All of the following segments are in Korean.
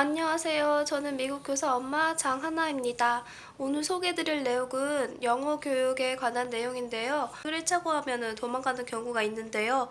안녕하세요. 저는 미국 교사 엄마 장하나입니다. 오늘 소개해드릴 내용은 영어 교육에 관한 내용인데요. 글을 차고 하면 도망가는 경우가 있는데요.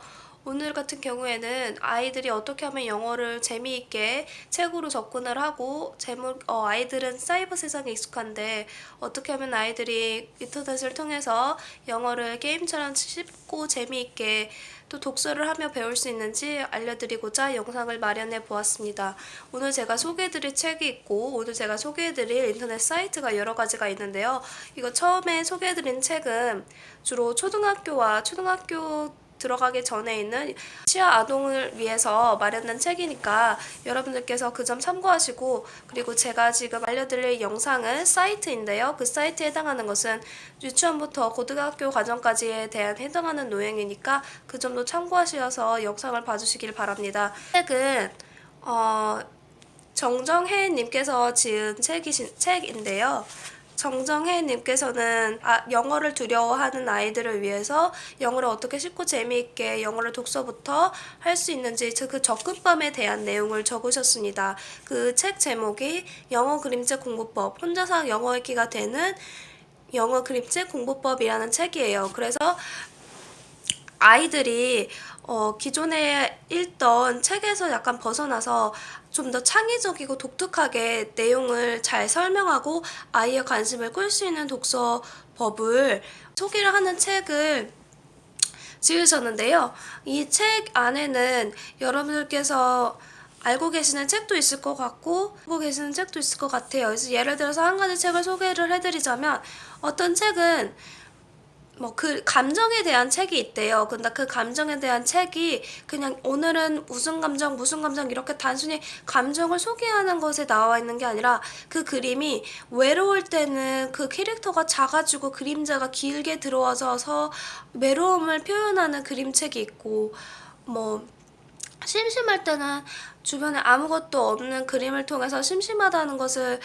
오늘 같은 경우에는 아이들이 어떻게 하면 영어를 재미있게 책으로 접근을 하고 제목 어, 아이들은 사이버 세상에 익숙한데 어떻게 하면 아이들이 인터넷을 통해서 영어를 게임처럼 쉽고 재미있게 또 독서를 하며 배울 수 있는지 알려드리고자 영상을 마련해 보았습니다. 오늘 제가 소개해드릴 책이 있고 오늘 제가 소개해드릴 인터넷 사이트가 여러 가지가 있는데요. 이거 처음에 소개해드린 책은 주로 초등학교와 초등학교 들어가기 전에 있는 시아 아동을 위해서 마련된 책이니까 여러분들께서 그 점 참고하시고 그리고 제가 지금 알려드릴 영상은 사이트인데요. 그 사이트에 해당하는 것은 유치원부터 고등학교 과정까지에 대한 해당하는 내용이니까 그 점도 참고하셔서 영상을 봐주시길 바랍니다. 책은 어, 정정혜님께서 지은 책이신, 책인데요. 정정혜님께서는 아, 영어를 두려워하는 아이들을 위해서 영어를 어떻게 쉽고 재미있게 영어를 독서부터 할 수 있는지 그 접근법에 대한 내용을 적으셨습니다. 그 책 제목이 영어 그림책 공부법 혼자서 영어 읽기가 되는 영어 그림책 공부법이라는 책이에요. 그래서 아이들이 어, 기존에 읽던 책에서 약간 벗어나서 좀 더 창의적이고 독특하게 내용을 잘 설명하고 아이의 관심을 끌 수 있는 독서 법을 소개를 하는 책을 지으셨는데요. 이 책 안에는 여러분들께서 알고 계시는 책도 있을 것 같고 알고 계시는 책도 있을 것 같아요. 그래서 예를 들어서 한 가지 책을 소개를 해드리자면 어떤 책은 뭐 그 감정에 대한 책이 있대요. 근데 그 감정에 대한 책이 그냥 오늘은 무슨 감정, 무슨 감정 이렇게 단순히 감정을 소개하는 것에 나와 있는 게 아니라 그 그림이 외로울 때는 그 캐릭터가 작아지고 그림자가 길게 들어와서 외로움을 표현하는 그림책이 있고 뭐 심심할 때는 주변에 아무것도 없는 그림을 통해서 심심하다는 것을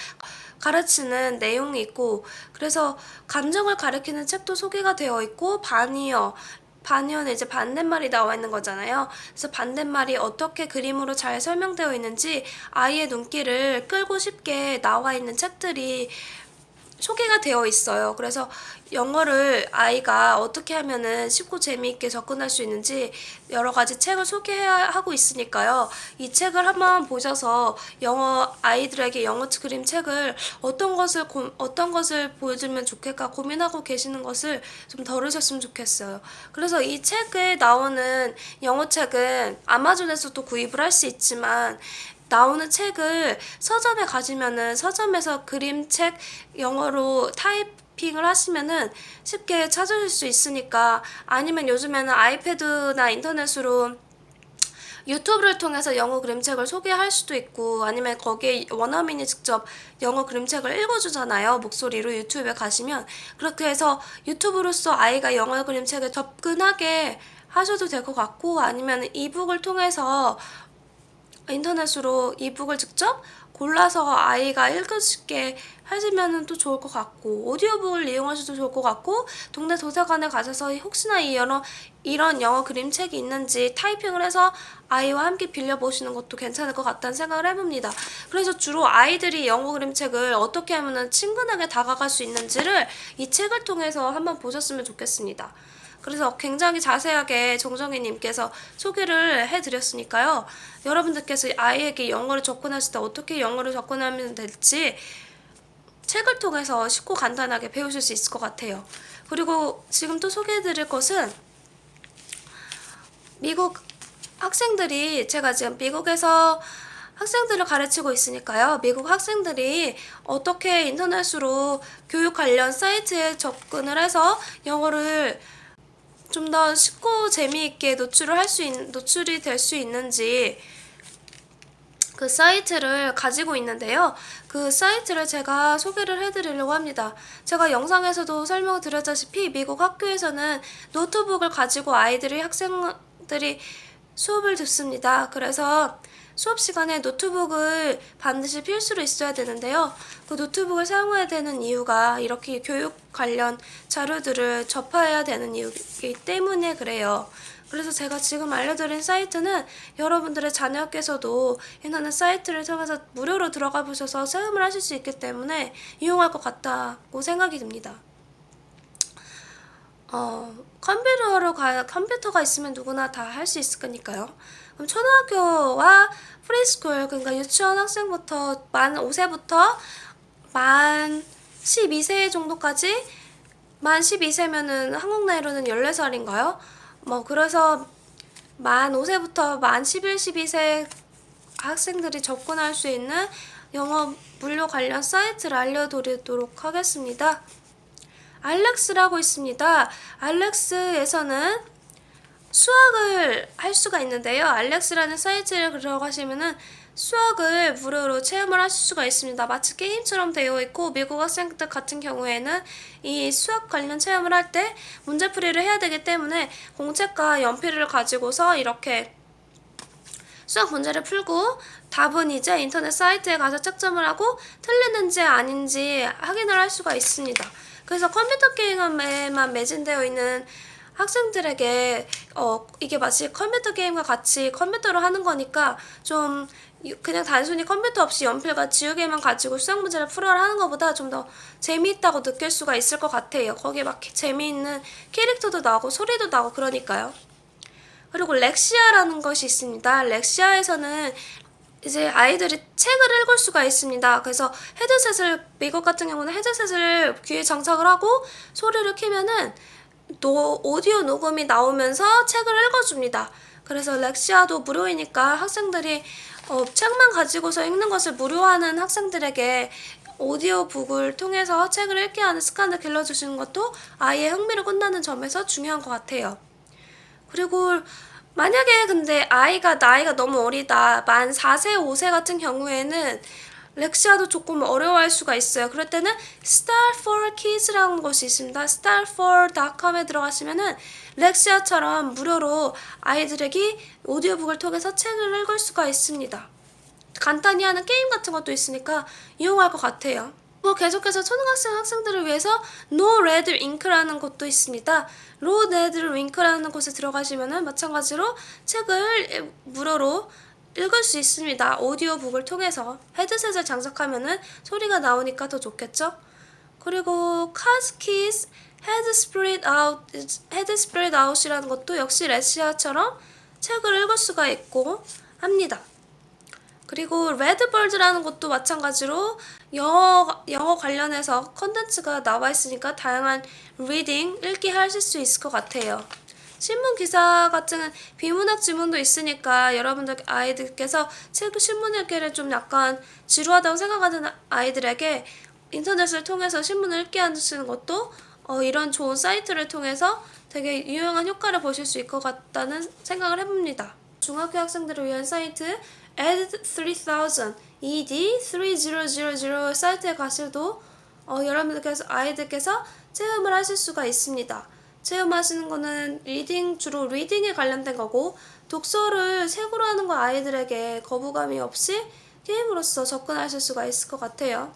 가르치는 내용이 있고 그래서 감정을 가리키는 책도 소개가 되어 있고 반이어 반이어는 이제 반대말이 나와 있는 거잖아요. 그래서 반대말이 어떻게 그림으로 잘 설명되어 있는지 아이의 눈길을 끌고 싶게 나와 있는 책들이 소개가 되어 있어요. 그래서 영어를 아이가 어떻게 하면은 쉽고 재미있게 접근할 수 있는지 여러 가지 책을 소개하고 있으니까요. 이 책을 한번 보셔서 영어 아이들에게 영어 그림 책을 어떤 것을 고, 어떤 것을 보여주면 좋겠까 고민하고 계시는 것을 좀 덜으셨으면 좋겠어요. 그래서 이 책에 나오는 영어 책은 아마존에서도 구입을 할 수 있지만 나오는 책을 서점에 가시면은 서점에서 그림책 영어로 타이핑을 하시면은 쉽게 찾으실 수 있으니까 아니면 요즘에는 아이패드나 인터넷으로 유튜브를 통해서 영어 그림책을 소개할 수도 있고 아니면 거기에 원어민이 직접 영어 그림책을 읽어주잖아요. 목소리로 유튜브에 가시면 그렇게 해서 유튜브로서 아이가 영어 그림책에 접근하게 하셔도 될 것 같고 아니면 이북을 통해서 인터넷으로 이북을 직접 골라서 아이가 읽을 수 있게 하시면 또 좋을 것 같고 오디오북을 이용하셔도 좋을 것 같고 동네 도서관에 가셔서 혹시나 이 여러 이런 영어 그림책이 있는지 타이핑을 해서 아이와 함께 빌려보시는 것도 괜찮을 것 같다는 생각을 해봅니다. 그래서 주로 아이들이 영어 그림책을 어떻게 하면 친근하게 다가갈 수 있는지를 이 책을 통해서 한번 보셨으면 좋겠습니다. 그래서 굉장히 자세하게 정정희님께서 소개를 해드렸으니까요. 여러분들께서 아이에게 영어를 접근하실 때 어떻게 영어를 접근하면 될지 책을 통해서 쉽고 간단하게 배우실 수 있을 것 같아요. 그리고 지금 또 소개해드릴 것은 미국 학생들이 제가 지금 미국에서 학생들을 가르치고 있으니까요. 미국 학생들이 어떻게 인터넷으로 교육 관련 사이트에 접근을 해서 영어를 좀 더 쉽고 재미있게 노출을 할수 있, 노출이 될 수 있는지 그 사이트를 가지고 있는데요. 그 사이트를 제가 소개를 해드리려고 합니다. 제가 영상에서도 설명드렸다시피 미국 학교에서는 노트북을 가지고 아이들이 학생들이 수업을 듣습니다. 그래서 수업 시간에 노트북을 반드시 필수로 있어야 되는데요. 그 노트북을 사용해야 되는 이유가 이렇게 교육 관련 자료들을 접해야 되는 이유이기 때문에 그래요. 그래서 제가 지금 알려드린 사이트는 여러분들의 자녀께서도 인터넷 사이트를 통해서 무료로 들어가 보셔서 체험을 하실 수 있기 때문에 이용할 것 같다고 생각이 듭니다. 어, 컴퓨터로 가, 컴퓨터가 있으면 누구나 다 할 수 있을 거니까요. 그럼 초등학교와 프리스쿨, 그러니까 유치원 학생부터 만 5세부터 만 12세 정도까지 만 12세면은 한국 나이로는 14살인가요? 뭐 그래서 만 5세부터 만 11, 12세 학생들이 접근할 수 있는 영어 무료 관련 사이트를 알려드리도록 하겠습니다. 알렉스라고 있습니다. 알렉스에서는 수학을 할 수가 있는데요. 알렉스라는 사이트를 들어가시면은 수학을 무료로 체험을 하실 수가 있습니다. 마치 게임처럼 되어 있고 미국 학생들 같은 경우에는 이 수학 관련 체험을 할 때 문제풀이를 해야 되기 때문에 공책과 연필을 가지고서 이렇게 수학 문제를 풀고 답은 이제 인터넷 사이트에 가서 채점을 하고 틀렸는지 아닌지 확인을 할 수가 있습니다. 그래서 컴퓨터 게임에만 매진되어 있는 학생들에게 어 이게 마치 컴퓨터 게임과 같이 컴퓨터로 하는 거니까 좀 유- 그냥 단순히 컴퓨터 없이 연필과 지우개만 가지고 수학 문제를 풀어라 하는 것보다 좀 더 재미있다고 느낄 수가 있을 것 같아요. 거기에 막 재미있는 캐릭터도 나오고 소리도 나오고 그러니까요. 그리고 렉시아라는 것이 있습니다. 렉시아에서는 이제 아이들이 책을 읽을 수가 있습니다. 그래서 헤드셋을 미국 같은 경우는 헤드셋을 귀에 장착을 하고 소리를 키면은 노, 오디오 녹음이 나오면서 책을 읽어줍니다. 그래서 렉시아도 무료이니까 학생들이 어, 책만 가지고서 읽는 것을 무료화하는 학생들에게 오디오북을 통해서 책을 읽게 하는 습관을 길러주시는 것도 아이의 흥미를 끈다는 점에서 중요한 것 같아요. 그리고 만약에 근데 아이가 나이가 너무 어리다 만 4세 5세 같은 경우에는 렉시아도 조금 어려워할 수가 있어요. 그럴 때는 Star for Kids라는 것이 있습니다. star4.com에 들어가시면은 렉시아처럼 무료로 아이들에게 오디오북을 통해서 책을 읽을 수가 있습니다. 간단히 하는 게임 같은 것도 있으니까 이용할 것 같아요. 뭐 계속해서 초등학생 학생들을 위해서 No Red Ink라는 곳도 있습니다. No Red Ink라는 곳에 들어가시면은 마찬가지로 책을 무료로 읽을 수 있습니다. 오디오북을 통해서 헤드셋을 장착하면은 소리가 나오니까 더 좋겠죠? 그리고 카스키스 헤드 스프리드 아웃 헤드 스프리드 아웃이라는 것도 역시 레시아처럼 책을 읽을 수가 있고 합니다. 그리고 레드벌드라는 것도 마찬가지로 영어 영어 관련해서 컨텐츠가 나와 있으니까 다양한 리딩 읽기 하실 수 있을 것 같아요. 신문 기사 같은 비문학 지문도 있으니까 여러분들 아이들께서 책 신문 읽기를 좀 약간 지루하다고 생각하는 아이들에게 인터넷을 통해서 신문을 읽게 하시는 것도 어, 이런 좋은 사이트를 통해서 되게 유용한 효과를 보실 수 있을 것 같다는 생각을 해봅니다. 중학교 학생들을 위한 사이트 ed3000 ed3000 사이트에 가셔도 어, 여러분들께서 아이들께서 체험을 하실 수가 있습니다. 체험하시는 거는 리딩 주로 리딩에 관련된 거고 독서를 책으로 하는 거 아이들에게 거부감이 없이 게임으로서 접근하실 수가 있을 것 같아요.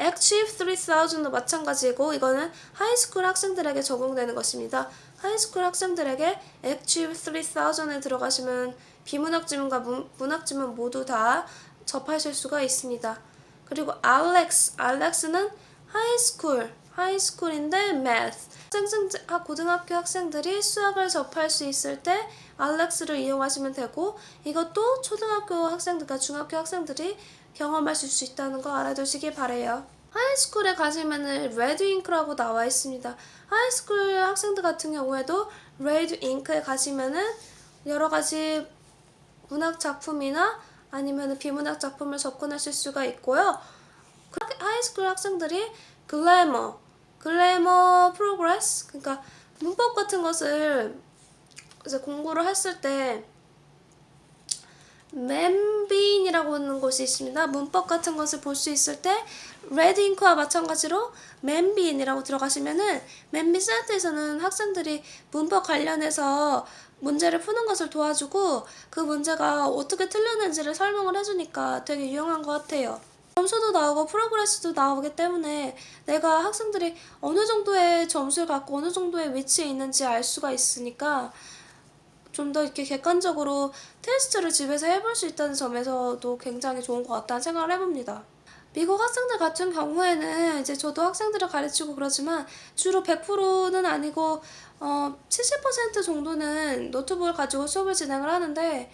Achieve 3000도 마찬가지고 이거는 하이스쿨 학생들에게 적용되는 것입니다. 하이스쿨 학생들에게 Achieve 3000에 들어가시면 비문학 지문과 문, 문학 지문 모두 다 접하실 수가 있습니다. 그리고 Alex, Alex는 하이스쿨, 하이스쿨인데 math. 학생, 고등학교 학생들이 수학을 접할 수 있을 때 알렉스를 이용하시면 되고 이것도 초등학교 학생들과 중학교 학생들이 경험하실 수 있다는 거 알아두시기 바래요. 하이스쿨에 가시면은 레드 잉크라고 나와 있습니다. 하이스쿨 학생들 같은 경우에도 레드 잉크에 가시면은 여러 가지 문학 작품이나 아니면 비문학 작품을 접근하실 수가 있고요. 그 하이스쿨 학생들이 글래머, 글래머 프로그레스, 그러니까 문법 같은 것을 이제 공부를 했을 때 멤빈이라고 하는 곳이 있습니다. 문법 같은 것을 볼 수 있을 때 레드잉크와 마찬가지로 멤빈이라고 들어가시면은 멤빈 사이트에서는 학생들이 문법 관련해서 문제를 푸는 것을 도와주고 그 문제가 어떻게 틀렸는지를 설명을 해주니까 되게 유용한 것 같아요. 점수도 나오고 프로그레스도 나오기 때문에 내가 학생들이 어느 정도의 점수를 갖고 어느 정도의 위치에 있는지 알 수가 있으니까 좀 더 이렇게 객관적으로 테스트를 집에서 해볼 수 있다는 점에서도 굉장히 좋은 것 같다는 생각을 해봅니다. 미국 학생들 같은 경우에는 이제 저도 학생들을 가르치고 그러지만 주로 100%는 아니고 어, 70% 정도는 노트북을 가지고 수업을 진행을 하는데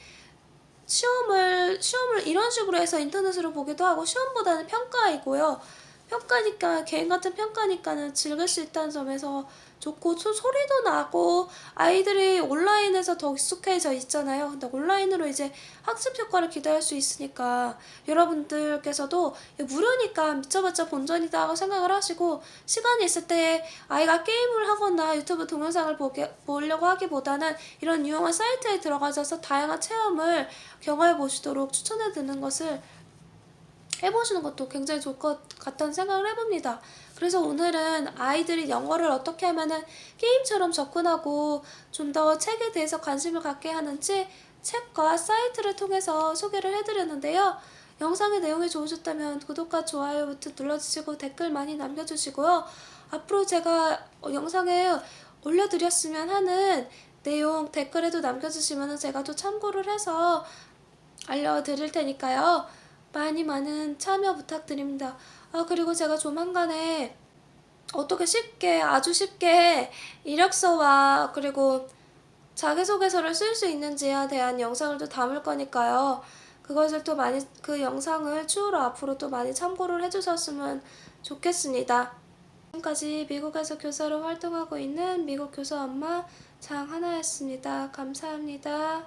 시험을 시험을 이런 식으로 해서 인터넷으로 보기도 하고 시험보다는 평가이고요. 평가니까 개인 같은 평가니까는 즐길 수 있다는 점에서 좋고 소, 소리도 나고 아이들이 온라인에서 더 익숙해져 있잖아요. 근데 온라인으로 이제 학습 효과를 기대할 수 있으니까 여러분들께서도 무료니까 미쳐봤자 본전이다 하고 생각을 하시고 시간이 있을 때 아이가 게임을 하거나 유튜브 동영상을 보게, 보려고 하기보다는 이런 유용한 사이트에 들어가셔서 다양한 체험을 경험해 보시도록 추천해 드리는 것을 해보시는 것도 굉장히 좋을 것 같다는 생각을 해봅니다. 그래서 오늘은 아이들이 영어를 어떻게 하면은 게임처럼 접근하고 좀 더 책에 대해서 관심을 갖게 하는지 책과 사이트를 통해서 소개를 해드렸는데요. 영상의 내용이 좋으셨다면 구독과 좋아요 버튼 눌러주시고 댓글 많이 남겨주시고요. 앞으로 제가 어, 영상에 올려드렸으면 하는 내용 댓글에도 남겨주시면 제가 또 참고를 해서 알려드릴 테니까요. 많이 많은 참여 부탁드립니다. 아, 그리고 제가 조만간에 어떻게 쉽게, 아주 쉽게 이력서와 그리고 자기소개서를 쓸 수 있는지에 대한 영상을 또 담을 거니까요. 그것을 또 많이, 그 영상을 추후로 앞으로 또 많이 참고를 해주셨으면 좋겠습니다. 지금까지 미국에서 교사로 활동하고 있는 미국 교사 엄마 장하나였습니다. 감사합니다.